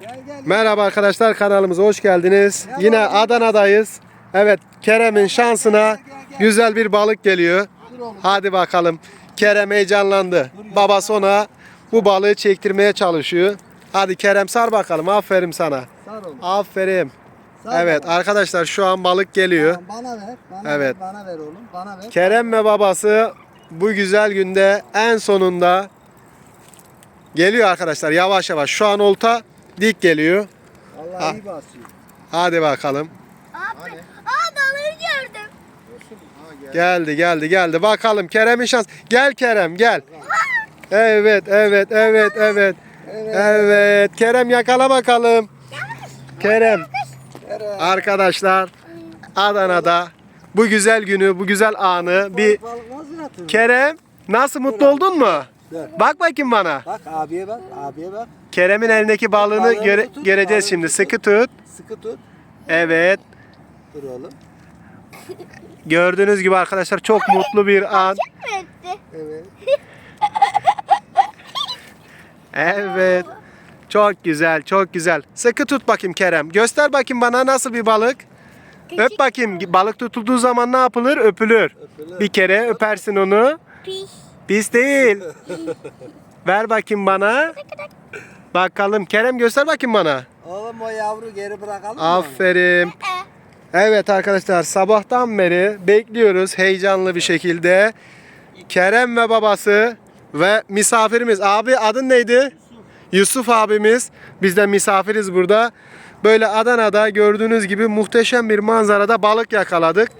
Gel gel. Merhaba arkadaşlar kanalımıza hoş geldiniz. Yine Adana'dayız. Evet Kerem'in şansına güzel bir balık geliyor. Dur. Hadi bakalım. Kerem heyecanlandı. Babası ona bu balığı çektirmeye çalışıyor. Hadi Kerem sar bakalım. Aferin sana. Sar oğlum. Aferin. Sar Evet baba. arkadaşlar şu an balık geliyor. Tamam, Bana ver. Bana Evet. ver. Bana ver oğlum. Bana ver. Kerem ve babası bu güzel günde en sonunda geliyor arkadaşlar yavaş yavaş. Şu an olta dik geliyor. Allah Ha. iyi basıyor. Hadi bakalım. Abi, aa balığı gördüm. Geldi geldi geldi. Bakalım Kerem'in şans. Gel Kerem gel. Evet evet evet evet. Evet. Evet Kerem yakala bakalım. Kerem arkadaşlar Adana'da bu güzel günü bu güzel anı bir? Kerem nasıl mutlu oldun mu? Bak bakayım bana. Bak abiye bak. Abiye bak. Kerem'in elindeki balığını Balığını göre- tut, göreceğiz balığını şimdi. tut. Sıkı tut. Sıkı tut. Evet. Dur oğlum. Gördüğünüz gibi arkadaşlar çok mutlu bir an. Etti? Evet. Evet. Çok güzel, çok güzel. Sıkı tut bakayım Kerem. Göster bakayım bana nasıl bir balık. Öp bakayım. Balık tutulduğu zaman ne yapılır? Öpülür. Öpülür. Bir kere öpersin onu. Piş. Pis değil. Ver bakayım bana. Bakalım. Kerem göster bakayım bana. Oğlum o yavru geri bırakalım? Aferin. Evet arkadaşlar sabahtan beri bekliyoruz heyecanlı bir şekilde. Kerem ve babası ve misafirimiz. Abi adın neydi? Yusuf abimiz. Biz de misafiriz burada. Böyle Adana'da gördüğünüz gibi muhteşem bir manzarada balık yakaladık.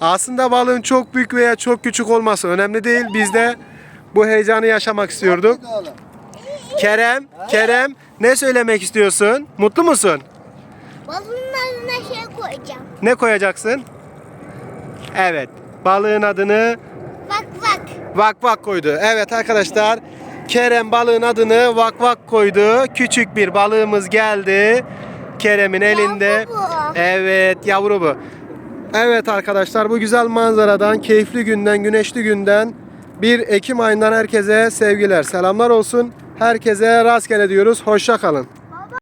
Aslında balığın çok büyük veya çok küçük olması önemli değil. Biz de bu heyecanı yaşamak istiyorduk. Kerem, Kerem ne söylemek istiyorsun? Mutlu musun? Balığın adına şey koyacağım. Ne koyacaksın? Evet. Balığın adını Bak bak. Vak Vak koydu. Evet arkadaşlar. Kerem balığın adını Vak Vak koydu. Küçük bir balığımız geldi. Kerem'in elinde. Bu. Evet yavru bu. Evet arkadaşlar bu güzel manzaradan, keyifli günden, güneşli günden 1 Ekim ayından herkese sevgiler, selamlar olsun. Herkese rastgele diyoruz. Hoşça kalın.